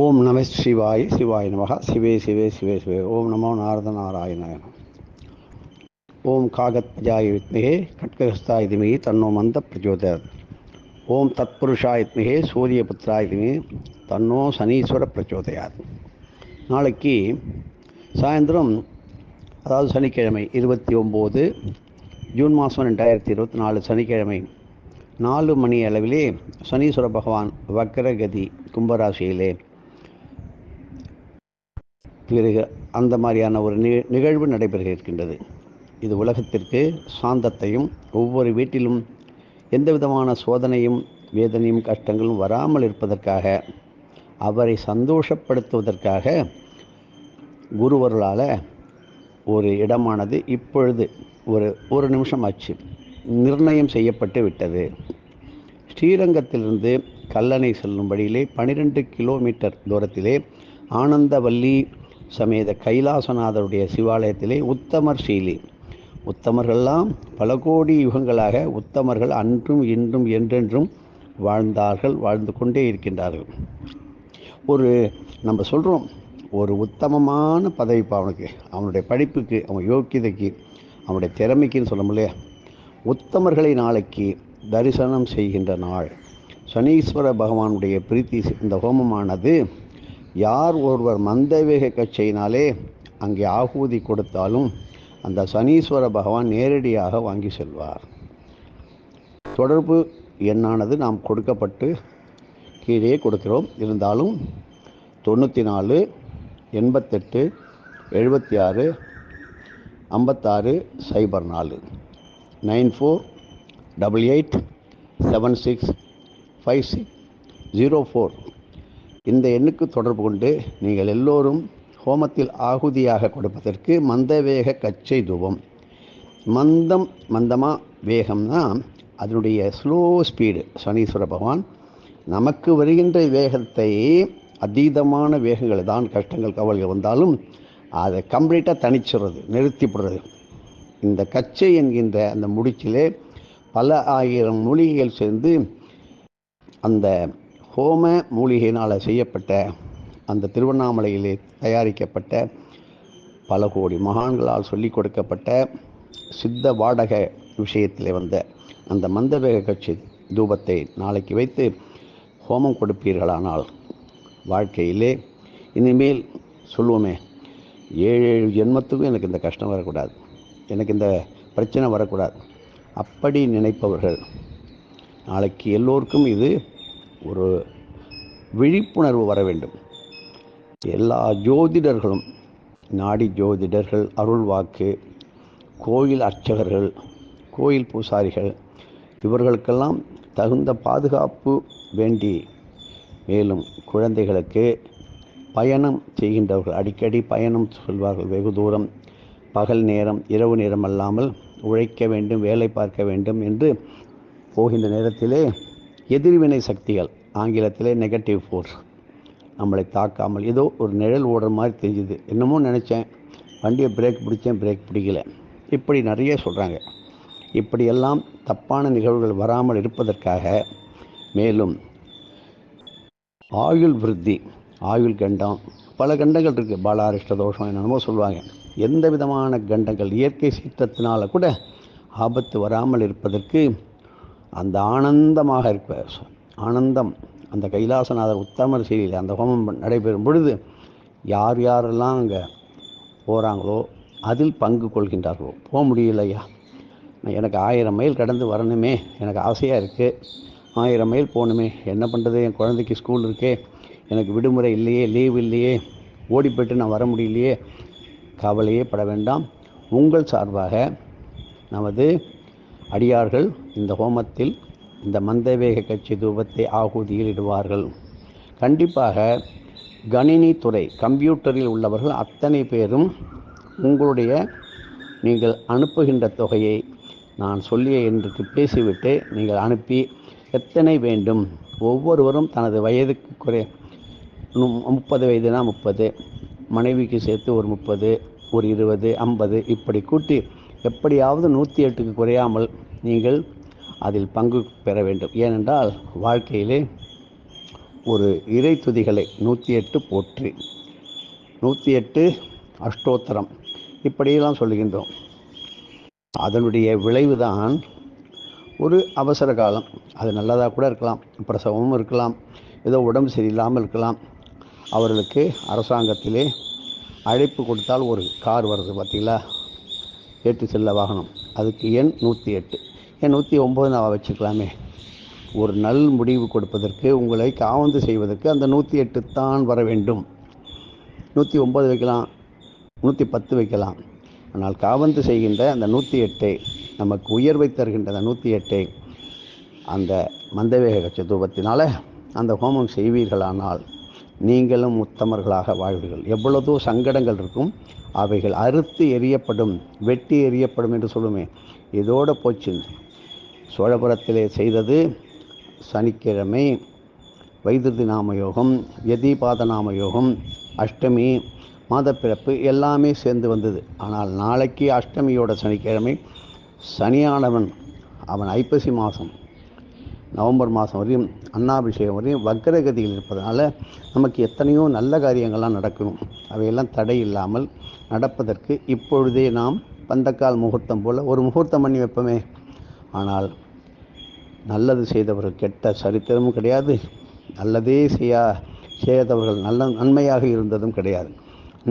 ஓம் நம சிவாய் சிவாய் நமக. சிவே சிவே சிவே சிவே. ஓம் நமோ நாரத நாராயண ஓம் காகத்யாய வித்மிகே கட்கஹஸ்தாய திமிகி தன்னோ மந்த பிரச்சோதயாத் ஓம் தத்புருஷாய வித்மிகே சூரியபுத்திராய திமிகி தன்னோ சனீஸ்வர பிரச்சோதயாத் நாளைக்கு சாயந்தரம் அதாவது சனிக்கிழமை இருபத்தி ஒம்பது ஜூன் மாதம் ரெண்டாயிரத்தி இருபத்தி நாலு சனிக்கிழமை நாலு மணி அளவிலே சனீஸ்வர பகவான் வக்ரகதி கும்பராசியிலே பிறகு அந்த மாதிரியான ஒரு நி- நிகழ்வு நடைபெற இருக்கின்றது இது உலகத்திற்கு சாந்தத்தையும் ஒவ்வொரு வீட்டிலும் எந்த விதமான சோதனையும் வேதனையும் கஷ்டங்களும் வராமல் இருப்பதற்காக அவரை சந்தோஷப்படுத்துவதற்காக குருவர்களால் ஒரு இடமானது இப்பொழுது ஒரு ஒரு நிமிஷம் ஆச்சு. நிர்ணயம் செய்யப்பட்டு விட்டது. ஸ்ரீரங்கத்திலிருந்து கல்லணை செல்லும் வழியிலே பனிரெண்டு கிலோமீட்டர் தூரத்திலே ஆனந்தவல்லி சமேத கைலாசநாதருடைய சிவாலயத்திலே உத்தமர் சீலி. உத்தமர்கள்லாம் பல கோடி யுகங்களாக உத்தமர்கள் அன்றும் இன்றும் என்றென்றும் வாழ்ந்தார்கள் வாழ்ந்து கொண்டே இருக்கின்றார்கள். ஒரு நம்ம சொல்கிறோம் ஒரு உத்தமமான பதவிப்பு அவனுக்கு அவனுடைய படிப்புக்கு அவன் யோக்கியதைக்கு அவனுடைய திறமைக்குன்னு சொல்ல முடியல உத்தமர்களை நாளைக்கு தரிசனம் செய்கின்ற நாள். சனீஸ்வர பகவானுடைய பிரீத்தி இந்த ஹோமமானது யார் ஒருவர் மந்தவேக கச்சையினாலே அங்கே ஆகூதி கொடுத்தாலும் அந்த சனீஸ்வர பகவான் நேரடியாக வாங்கி செல்வார். தொடர்பு எண்ணானது நாம் கொடுக்கப்பட்டு கீழே கொடுக்கிறோம். இருந்தாலும் தொண்ணூற்றி நாலு எண்பத்தெட்டு எழுபத்தி ஆறு ஐம்பத்தாறு சைபர் நாலு. Nine four double eight seven six five six zero four. இந்த எண்ணுக்கு தொடர்பு கொண்டு நீங்கள் எல்லோரும் ஹோமத்தில் ஆகுதியாக கொடுப்பதற்கு மந்தவேக கச்சை தூபம். மந்தம் மந்தமாக வேகம்னா அதனுடைய ஸ்லோ ஸ்பீடு சனீஸ்வர பகவான். நமக்கு வருகின்ற வேகத்தை அதீதமான வேகங்கள் தான் கஷ்டங்கள் கவல்கள் வந்தாலும் அதை கம்ப்ளீட்டாக தனிச்சிடுறது நிறுத்திப்படுறது இந்த கச்சை என்கின்ற அந்த முடிச்சிலே பல ஆயிரம் மூலிகைகள் சேர்ந்து அந்த ஹோம மூலிகையினால் செய்யப்பட்ட அந்த திருவண்ணாமலையிலே தயாரிக்கப்பட்ட பல கோடி மகான்களால் சொல்லிக் கொடுக்கப்பட்ட சித்த வாடக விஷயத்தில் வந்த அந்த மந்தவேக கட்சி தூபத்தை நாளைக்கு வைத்து ஹோமம் கொடுப்பீர்களானால் வாழ்க்கையிலே இனிமேல் சொல்லுவோமே ஏழு ஏழு ஜென்மத்துக்கும் எனக்கு இந்த கஷ்டம் வரக்கூடாது எனக்கு இந்த பிரச்சனை வரக்கூடாது. அப்படி நினைப்பவர்கள் நாளைக்கு எல்லோருக்கும் இது ஒரு விழிப்புணர்வு வர வேண்டும். எல்லா ஜோதிடர்களும் நாடி ஜோதிடர்கள் அருள் வாக்கு கோயில் அர்ச்சகர்கள் கோயில் பூசாரிகள் இவர்களுக்கெல்லாம் தகுந்த பாதுகாப்பு வேண்டி மேலும் குழந்தைகளுக்கு பயணம் செய்கின்றவர்கள் அடிக்கடி பயணம் சொல்வார்கள். வெகு தூரம் பகல் நேரம் இரவு நேரம் அல்லாமல் உழைக்க வேண்டும் வேலை பார்க்க வேண்டும் என்று போகின்ற நேரத்திலே எதிர்வினை சக்திகள் ஆங்கிலத்திலே நெகட்டிவ் ஃபோர்ஸ் நம்மளை தாக்காமல் ஏதோ ஒரு நிழல் ஓடுற மாதிரி தெரிஞ்சுது. என்னமோ நினச்சேன். வண்டியை பிரேக் பிடிச்சேன் பிரேக் பிடிக்கல. இப்படி நிறைய சொல்கிறாங்க இப்படியெல்லாம் தப்பான நிகழ்வுகள் வராமல் இருப்பதற்காக மேலும் ஆயுள் விருத்தி ஆயுள் கண்டம் பல கண்டங்கள் இருக்குது பாலாரிஷ்ட தோஷம் என்னென்னமோ சொல்லுவாங்க. எந்த விதமான கண்டங்கள்? இயற்கை சீற்றத்தினால கூட ஆபத்து வராமல் இருப்பதற்கு அந்த ஆனந்தமாக இருப்பார். ஆனந்தம் அந்த கைலாசநாதர் உத்தமர் செய்தியில் அந்த ஹோமம் நடைபெறும் பொழுது யார் யாரெல்லாம் அங்கே போகிறாங்களோ அதில் பங்கு கொள்கின்றார்களோ. போக முடியலையா? எனக்கு ஆயிரம் மைல் கடந்து வரணுமே எனக்கு ஆசையாக இருக்குது ஆயிரம் மைல் போகணுமே என்ன பண்ணுறது என் குழந்தைக்கு ஸ்கூல் இருக்கே எனக்கு விடுமுறை இல்லையே லீவ் இல்லையே ஓடி போயிட்டு நான் வர முடியலையே கவலையே பட வேண்டாம். உங்கள் சார்பாக நமது அடியார்கள் இந்த ஹோமத்தில் இந்த மந்தவேக கட்சி தூபத்தை ஆகுதியில் இடுவார்கள். கண்டிப்பாக கணினி துறை கம்ப்யூட்டரில் உள்ளவர்கள் அத்தனை பேரும் உங்களுடைய நீங்கள் அனுப்புகின்ற தொகையை நான் சொல்லிய என்று பேசிவிட்டு நீங்கள் அனுப்பி எத்தனை வேண்டும்? ஒவ்வொருவரும் தனது வயதுக்கு குறை முப்பது வயதுனா முப்பது மனைவிக்கு சேர்த்து ஒரு முப்பது ஒரு இருபது ஐம்பது இப்படி கூட்டி எப்படியாவது நூற்றி எட்டுக்கு குறையாமல் நீங்கள் அதில் பங்கு பெற வேண்டும். ஏனென்றால் வாழ்க்கையிலே ஒரு இறை துதிகளை நூற்றி எட்டு போற்றி நூற்றி எட்டு அஷ்டோத்தரம் இப்படியெல்லாம் சொல்லுகின்றோம். அதனுடைய விளைவுதான் ஒரு அவசர காலம். அது நல்லதாக கூட இருக்கலாம் பிரசவமும் இருக்கலாம் ஏதோ உடம்பு சரியில்லாமல் இருக்கலாம். அவர்களுக்கு அரசாங்கத்திலே அழைப்பு கொடுத்தால் ஒரு கார் வருது பார்த்தீங்களா? ஏற்று செல்ல வாகனம். அதுக்கு எண் நூற்றி எட்டு. என் நூற்றி ஒம்பது நான் வச்சுக்கலாமே. ஒரு நல் முடிவு கொடுப்பதற்கு உங்களை காவந்து செய்வதற்கு அந்த நூற்றி எட்டு தான் வர வேண்டும். நூற்றி ஒம்பது வைக்கலாம் நூற்றி பத்து வைக்கலாம். ஆனால் காவந்து செய்கின்ற அந்த நூற்றி எட்டை நமக்கு உயர்வை தருகின்ற அந்த நூற்றி எட்டை அந்த மந்தவேக சதுபத்தினால அந்த ஹோமம் செய்வீர்களானால் நீங்களும் உத்தமர்களாக வாழ்வீர்கள். எவ்வளவோ சங்கடங்கள் இருக்கும். அவைகள் அறுத்து எரியப்படும் வெட்டி எரியப்படும் என்று சொல்லுமே. இதோட போச்சு. சோழபுரத்திலே செய்தது சனிக்கிழமை வைத்திருதி நாம யோகம் யதிபாத நாம யோகம் அஷ்டமி மாதப்பிறப்பு எல்லாமே சேர்ந்து வந்தது. ஆனால் நாளைக்கு அஷ்டமியோட சனிக்கிழமை சனியானவன் அவன் ஐப்பசி மாதம். நவம்பர் மாதம் வரையும் அன்னாபிஷேகம் வரையும் வக்ரகதியில் இருப்பதனால நமக்கு எத்தனையோ நல்ல காரியங்கள்லாம் நடக்கணும். அவையெல்லாம் தடை இல்லாமல் நடப்பதற்கு இப்பொழுதே நாம் பந்தக்கால் முகூர்த்தம் போல் ஒரு முகூர்த்தம் பண்ணி வைப்போமே. ஆனால் நல்லது செய்தவர்கள் கெட்ட சரித்திரமும் கிடையாது. நல்லதே செய்யா செய்தவர்கள் நல்ல நன்மையாக இருந்ததும் கிடையாது.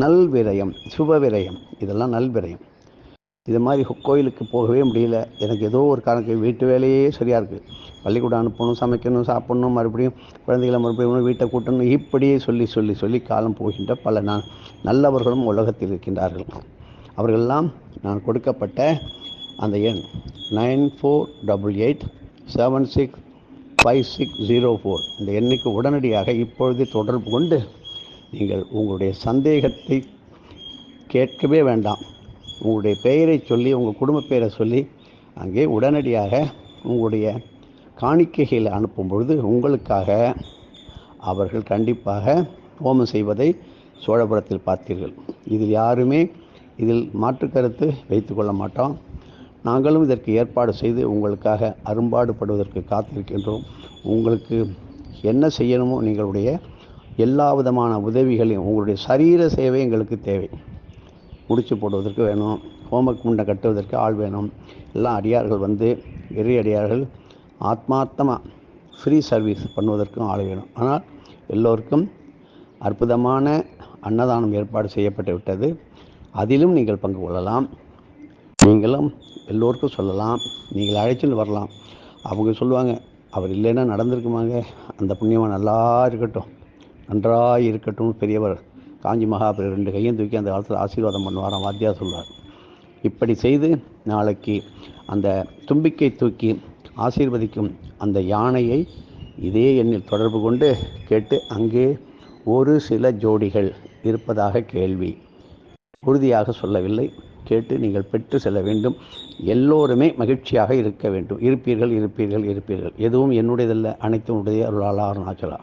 நல் விரயம் சுப விரயம் இதெல்லாம் நல் விரயம் இது மாதிரி கோயிலுக்கு போகவே முடியல. எனக்கு ஏதோ ஒரு காரணம். வீட்டு வேலையே சரியாக இருக்குது பள்ளிக்கூடம் அனுப்பணும் சமைக்கணும் சாப்பிடணும் மறுபடியும் குழந்தைகளை மறுபடியும் வீட்டை கூட்டணும் இப்படியே சொல்லி சொல்லி சொல்லி காலம் போகின்ற பல நான் நல்லவர்களும் உலகத்தில் இருக்கின்றார்கள். அவர்களெல்லாம் நான் கொடுக்கப்பட்ட அந்த எண் nine four double eight seven six five six zero four. இந்த எண்ணுக்கு உடனடியாக இப்பொழுது தொடர்பு கொண்டு நீங்கள் உங்களுடைய சந்தேகத்தை கேட்கவே வேண்டாம். உங்களுடைய பெயரை சொல்லி உங்கள் குடும்ப பெயரை சொல்லி அங்கே உடனடியாக உங்களுடைய காணிக்கைகளை அனுப்பும் பொழுது உங்களுக்காக அவர்கள் கண்டிப்பாக ஹோமம் செய்வதை சோழபுரத்தில் பார்த்தீர்கள். இதில் யாருமே இதில் மாற்று கருத்து வைத்து கொள்ள மாட்டோம். நாங்களும் இதற்கு ஏற்பாடு செய்து உங்களுக்காக அரும்பாடுபடுவதற்கு காத்திருக்கின்றோம். உங்களுக்கு என்ன செய்யணுமோ நீங்களுடைய எல்லா விதமான உதவிகளையும் உங்களுடைய சரீர சேவை எங்களுக்கு தேவை. முடிச்சு போடுவதற்கு வேணும் ஹோமக் முண்டை கட்டுவதற்கு ஆள் வேணும். எல்லாம் அடியார்கள் வந்து இறை அடியார்கள் ஆத்மார்த்தமாக ஃப்ரீ சர்வீஸ் பண்ணுவதற்கும் ஆள் வேணும். ஆனால் எல்லோருக்கும் அற்புதமான அன்னதானம் ஏற்பாடு செய்யப்பட்டு விட்டது. அதிலும் நீங்கள் பங்கு கொள்ளலாம். நீங்களும் எல்லோருக்கும் சொல்லலாம். நீங்கள் அழைச்சிட்டு வரலாம். அவங்க சொல்லுவாங்க அவர் இல்லைன்னா நடந்திருக்குமாங்க. அந்த புண்ணியமாக நல்லா இருக்கட்டும். நன்றாக இருக்கட்டும் பெரியவர். காஞ்சி மகாபுரி ரெண்டு கையும் தூக்கி அந்த காலத்தில் ஆசீர்வாதம் பண்ணுவாராம் வாத்தியா சொல்வார் இப்படி செய்து நாளைக்கு அந்த தும்பிக்கை தூக்கி ஆசீர்வதிக்கும் அந்த யானையை இதே எண்ணில் தொடர்பு கொண்டு கேட்டு அங்கே ஒரு சில ஜோடிகள் இருப்பதாக கேள்வி. உறுதியாக சொல்லவில்லை. கேட்டு நீங்கள் பெற்று செல்ல வேண்டும். எல்லோருமே மகிழ்ச்சியாக இருக்க வேண்டும். இருப்பீர்கள் இருப்பீர்கள் இருப்பீர்கள். எதுவும் என்னுடையதல்ல. அனைத்தும் உடைய அருளாளா அருணாச்சலா